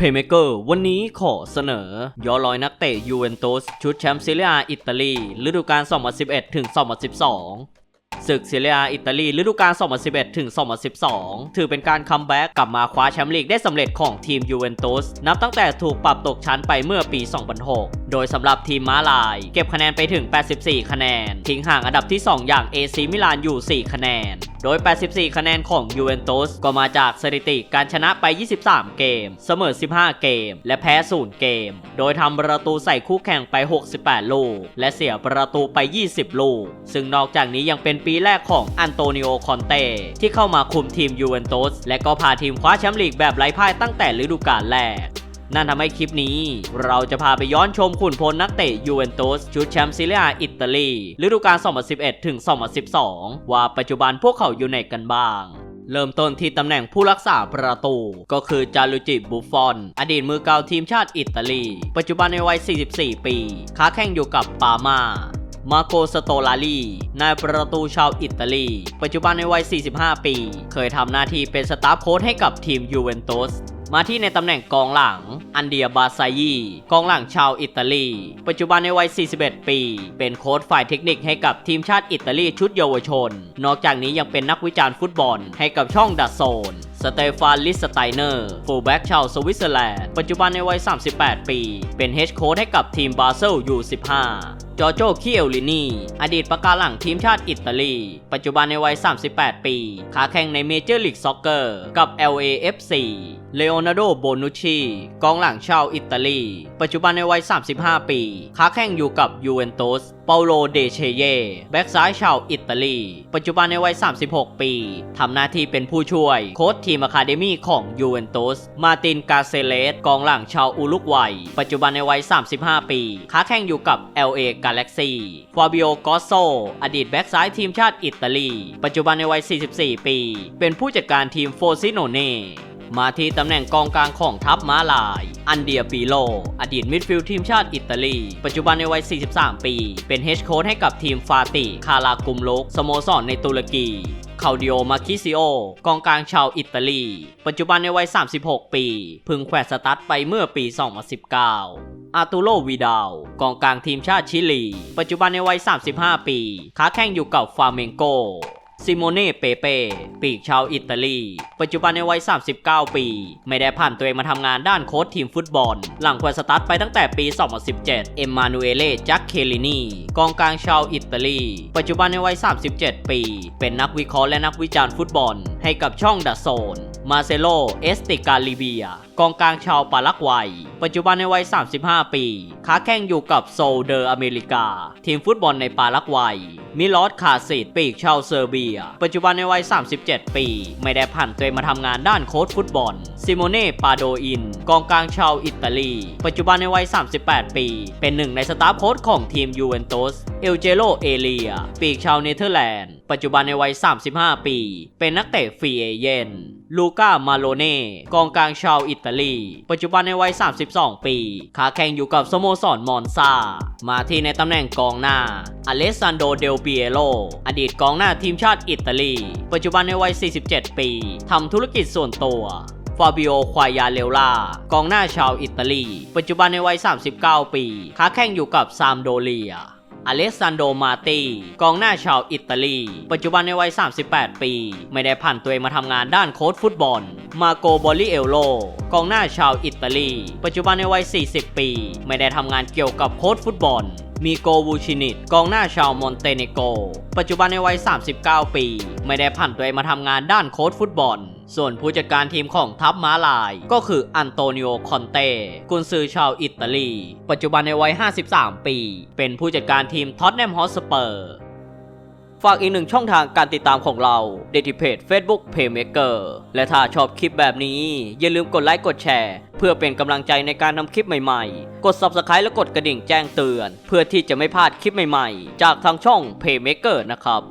เพย์เมเกอร์วันนี้ขอเสนอ ย้อนรอยนักเตะยูเวนตุสชุดแชมป์ซีเรียอิตาลีฤดูกาล 2011 ถึง 2012ศึกซีเรียอิตาลีฤดูกาล 2011 ถึง 2012 ถือเป็นการคัมแบ็กกลับมาคว้าแชมป์ลีกได้สำเร็จของทีมยูเวนตุส นับตั้งแต่ถูกปรับตกชั้นไปเมื่อปี 2006 โดยสำหรับทีมม้าลาย เก็บคะแนนไปถึง 84 คะแนน ทิ้งห่างอันดับที่ 2 อย่าง AC มิลานอยู่ 4 คะแนนโดย 84 คะแนนของยูเวนตุสก็มาจากสถิติการชนะไป 23 เกม เสมอ 15 เกม และแพ้ 0 เกม โดยทำประตูใส่คู่แข่งไป 68 ลูก และเสียประตูไป 20 ลูก ซึ่งนอกจากนี้ยังเป็นปีแรกของอันโตนิโอ คอนเต้ ที่เข้ามาคุมทีมยูเวนตุสและก็พาทีมคว้าแชมป์ลีกแบบไร้พ่ายตั้งแต่ฤดูกาลแรก นั่นทำให้คลิปนี้ เราจะพาไปย้อนชมขุนพลนักเตะยูเวนตุสชุดแชมป์ซีเรียอิตาลีฤดูกาล 2011 ถึง 2012 ว่าปัจจุบันพวกเขาอยู่ไหนกันบ้างเริ่มต้นที่ตำแหน่งผู้รักษาประตู ก็คือจารุจิบุฟฟอน อดีตมือเก่าทีมชาติอิตาลี ปัจจุบันในวัย 44 ปี ค้าแข่งอยู่กับปามามาโกสโตลาลีนายประตูชาวอิตาลี ปัจจุบันในวัย 45 ปี เคยทำหน้าที่เป็นสตาฟโค้ชให้กับทีมยูเวนตุส มาที่ในตำแหน่งกองหลัง อันเดียบาซายีกองหลังชาวอิตาลี ปัจจุบันในวัย 41 ปี เป็นโค้ชฝ่ายเทคนิคให้กับทีมชาติอิตาลีชุดเยาวชน นอกจากนี้ยังเป็นนักวิจารณ์ฟุตบอลให้กับช่องดัซโซนสเตฟานลิสไตเนอร์ฟูลแบ็กชาวสวิตเซอร์แลนด์ ปัจจุบันในวัย 38 ปี เป็นเฮดโค้ชให้กับทีมบาเซลยู15 จอโจคิเอลลินีอดีตประกาหลังทีมชาติอิตาลี ปัจจุบันในวัย 38 ปี ขาแข่งในเมเจอร์ลีกซ็อกเกอร์กับ LAFC เลโอนาร์โด โบนุชีกองหลังชาวอิตาลี ปัจจุบันในวัย 35 ปี ค้าแข่งอยู่กับยูเวนตุส เปาโล เดเชเยแบ็กซ้ายชาวอิตาลี ปัจจุบันในวัย 36 ปี ทำหน้าที่เป็นผู้ช่วย โค้ชทีมอะคาเดมี่ของยูเวนตุส มาติน กาเซเลส กองหลังชาวอุรุกวัย ปัจจุบันในวัย 35 ปี ค้าแข่งอยู่กับ LA Galaxy ฟาบิโอกอสโซอดีตแบ็กซ้ายทีมชาติอิตาลี ปัจจุบันในวัย 44 ปี เป็นผู้จัดการทีมโฟซิโนเน่มาที่ตำแหน่งกองกลางของทัพม้าลาย อันเดียปีโล อดีตมิดฟิลด์ทีมชาติอิตาลี ปัจจุบันในวัย 43 ปี เป็นเฮดโค้ชให้กับทีมฟาติ คารากุมลกสโมสรในตุรกีคาดิโอ มาคิซิโอ กองกลางชาวอิตาลี ปัจจุบันในวัย 36 ปี พึงแขวนสตั๊ดไปเมื่อปี 2019 อาตูโรวีดาวกองกลางทีมชาติชิลี ปัจจุบันในวัย 35 ปีค้าแข่งอยู่กับฟาเมงโกซิโมเน่ เปเป้ ปีกชาวอิตาลี ปัจจุบันในวัย 39 ปี ไม่ได้ผ่านตัวเองมาทำงานด้านโค้ชทีมฟุตบอล หลังแขวนสตาร์ทไปตั้งแต่ปี 2017 เอมมานูเอเล่จักเคลินี กองกลางชาวอิตาลี ปัจจุบันในวัย 37 ปี เป็นนักวิเคราะห์และนักวิจารณ์ฟุตบอลให้กับช่องดัซโซน มาเซโล เอสติกาลิเบีย กองกลางชาวปารากวัย ปัจจุบันในวัย 35 ปี ค้าแข่งอยู่กับโซลเดอร์อเมริกา ทีมฟุตบอลในปารากวัย มิลอสคาสิตปีกชาวเซอร์เบีย ปัจจุบันในวัย 37 ปี ไม่ได้ผ่านตัวมาทำงานด้านโค้ชฟุตบอล ซิโมเน่ปาโดอิน กองกลางชาวอิตาลี ปัจจุบันในวัย 38 ปี เป็นหนึ่งในสตาฟโค้ชของทีมยูเวนตุส เอลเจโรเอเลีย ปีกชาวเนเธอร์แลนด์ ปัจจุบันในวัย 35 ปี เป็นนักเตะฟรีเอเยนลูก้า มาโลเน่ กองกลางชาวอิตาลี ปัจจุบันในวัย 32 ปีขาแข่งอยู่กับสโมสรมอนซา มาที่ในตำแหน่งกองหน้า อเลสซานโด เดลเปียโร อดีตกองหน้าทีมชาติอิตาลี ปัจจุบันในวัย 47 ปีทำธุรกิจส่วนตัวฟาบิโอ ควายาเลลากองหน้าชาวอิตาลี ปัจจุบันในวัย 39 ปี ค้าแข่งอยู่กับซามโดเลีย อเลสซานโด มาตี กองหน้าชาวอิตาลี ปัจจุบันในวัย 38 ปี ไม่ได้ผ่านตัวเองมาทำงานด้านโค้ชฟุตบอล มาโกบอลลิเอลโล กองหน้าชาวอิตาลี ปัจจุบันในวัย 40 ปี ไม่ได้ทำงานเกี่ยวกับโค้ชฟุตบอล มีโกวูชินิต กองหน้าชาวมอนเตเนโก ปัจจุบันในวัย 39 ปี ไม่ได้ผ่านตัวเองมาทำงานด้านโค้ชฟุตบอล ส่วนผู้จัดการทีมของทัพม้าลาย ก็คืออันโตนิโอ คอนเต้ กุนซือชาวอิตาลี ปัจจุบันในวัย 53 ปี เป็นผู้จัดการทีมท็อตแนมฮอสเปอร์ ฝากอีกหนึ่งช่องทางการติดตามของเราเดทิเพจ Facebook Playmaker และถ้าชอบคลิปแบบนี้ อย่าลืมกดไลค์กดแชร์ เพื่อเป็นกำลังใจในการทำคลิปใหม่ๆ กด Subscribe และกดกระดิ่งแจ้งเตือน เพื่อที่จะไม่พลาดคลิปใหม่ๆ จากทางช่อง Playmaker นะครับ